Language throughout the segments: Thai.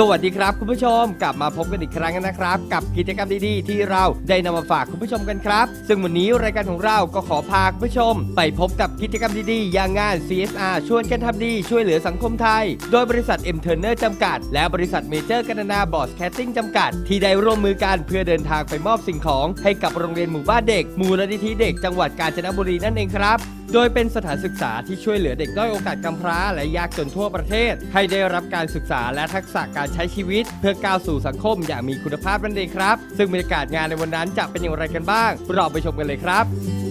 สวัสดีครับคุณผู้ชมกลับมาพบกันอีกครั้งนะครับ กับกิจกรรมดีๆ ที่เราได้นำมาฝากคุณผู้ชมกันครับ ซึ่งวันนี้รายการของเราก็ขอพาคุณผู้ชม ไปพบกับกิจกรรมดีๆ อย่างงาน CSR ชวนกันทำดีช่วยเหลือสังคมไทย โดยบริษัท M Turner จำกัด และบริษัทเมเจอร์กันนาบอสแคสติ้งจำกัด ที่ได้ร่วมมือกันเพื่อเดินทางไปมอบสิ่งของให้กับโรงเรียนหมู่บ้านเด็ก มูลนิธิเด็กจังหวัดกาญจนบุรีนั่นเองครับโดยเป็นสถานศึกษาที่ช่วยเหลือเด็กด้อยโอกาสกำพร้า และยากจนทั่วประเทศ ให้ได้รับการศึกษาและทักษะการใช้ชีวิต เพื่อก้าวสู่สังคมอย่างมีคุณภาพนั่นเองครับ ซึ่งบรรยากาศงานในวันนั้นจะเป็นอย่างไรกันบ้าง เราไปชมกันเลยครับ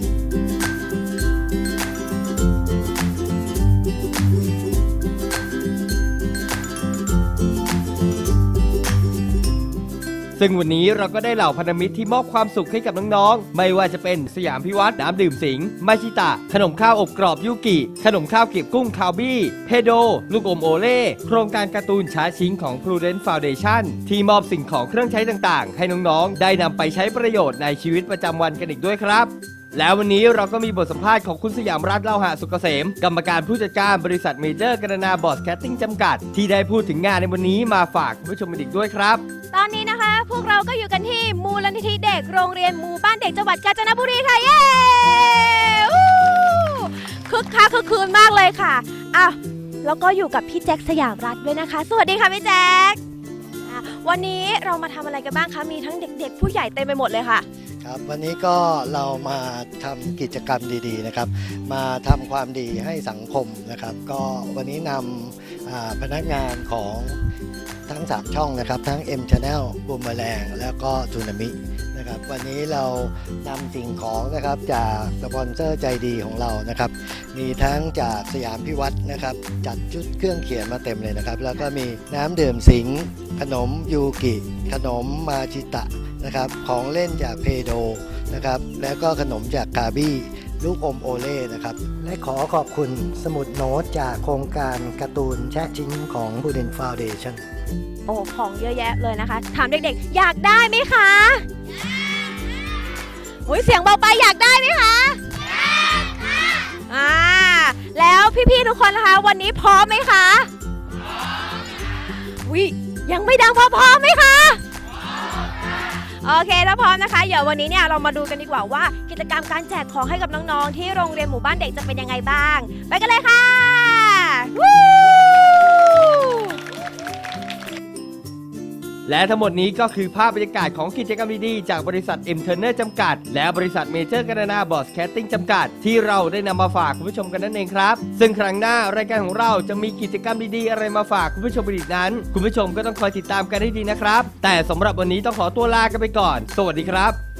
ซึ่งวันนี้เราก็ได้เหล่าพันธมิตรที่มอบความสุขให้กับน้องๆ ไม่ว่าจะเป็นสยามพิวัตรน้ำดื่มสิงห์มาชิตะ ขนมข้าวอบกรอบยุกิ ขนมข้าวเกรียบกุ้งคาวบี้ เพโด ลูกอมโอเล่ โครงการการ์ตูนช้าชิงของ Prudent Foundation ที่มอบสิ่งของเครื่องใช้ต่างๆ ให้น้องๆ ได้นำไปใช้ประโยชน์ในชีวิตประจำวันกันอีกด้วยครับแล้ววันนี้เราก็มีบทสัมภาษณ์ของคุณสยามรัฐเล่าหะสุกเกษม กรรมการผู้จัดการบริษัทเมเจอร์กรนาบอสแคสติ้งจำกัด ที่ได้พูดถึงงานในวันนี้มาฝากคุณผู้ชมอีกด้วยครับ ตอนนี้นะ วกเราก็อยู่กันที่มูลนิธิเด็กโรงเรียนหมู่บ้านเด็กจังหวัดกาญจนบุรีค่ะ เย้วู้คึกคักคึกคืนมากเลยค่ะอะแล้วก็อยู่กับพี่แจ็คสยามรัฐด้วยนะคะ สวัสดีค่ะพี่แจ็คอะวันนี้เรามาทำอะไรกันบ้างคะ มีทั้งเด็ก ๆ ผู้ใหญ่เต็มไปหมดเลยค่ะ ครับวันนี้ก็เรามาทำกิจกรรมดีๆนะครับ มาทำความดีให้สังคมนะครับ ก็วันนี้นำอ่าพนักงานของ ทั้ง 3 ช่องนะครับ ทั้ง M Channel บูมแมลงแล้วก็ทูนามินะครับวันนี้เรานำสิ่งของนะครับจากสปอนเซอร์ใจดีของเรานะครับ มีทั้งจากสยามพิวัตรนะครับ จัดชุดเครื่องเขียนมาเต็มเลยนะครับ แล้วก็มีน้ำดื่มสิงห์ขนมยูกิ ขนมมาชิตะนะครับ ของเล่นจากเพโดนะครับ แล้วก็ขนมจากกาบี้ ลูกอมโอเล่นะครับ และขอขอบคุณสมุดโน้ตจากโครงการการ์ตูนแชะชิ้นของบูเดนฟาวเดชั่นโอ้ของเยอะแยะเลยนะคะ ถามเด็กๆ อยากได้ไหมคะอุ้ยเสียงเบาไปอยากได้ไหมคะอยากค่ะอ่าแล้วพี่ๆทุกคนนะคะ วันนี้พร้อมไหมคะวิยังไม่ดังพอพร้อมไหมคะ โอเคถ้าพร้อมนะคะ เดี๋ยววันนี้เนี่ยเรามาดูกันดีกว่าว่า กิจกรรมการแจกของให้กับน้องๆ ที่โรงเรียนหมู่บ้านเด็กจะเป็นยังไงบ้าง ไปกันเลยค่ะ และทั้งหมดนี้ก็คือภาพบรรยากาศของกิจกรรมดีๆจากบริษัทเอ็มเทอร์เนอร์จำกัด และบริษัทเมเจอร์กันนาบอสแคสติ้งจำกัด ที่เราได้นำมาฝากคุณผู้ชมกันนั่นเองครับ ซึ่งครั้งหน้ารายการของเราจะมีกิจกรรมดีๆ อะไรมาฝากคุณผู้ชมอีกนั้น คุณผู้ชมก็ต้องคอยติดตามกันให้ดีนะครับ แต่สำหรับวันนี้ต้องขอตัวลากันไปก่อน สวัสดีครับ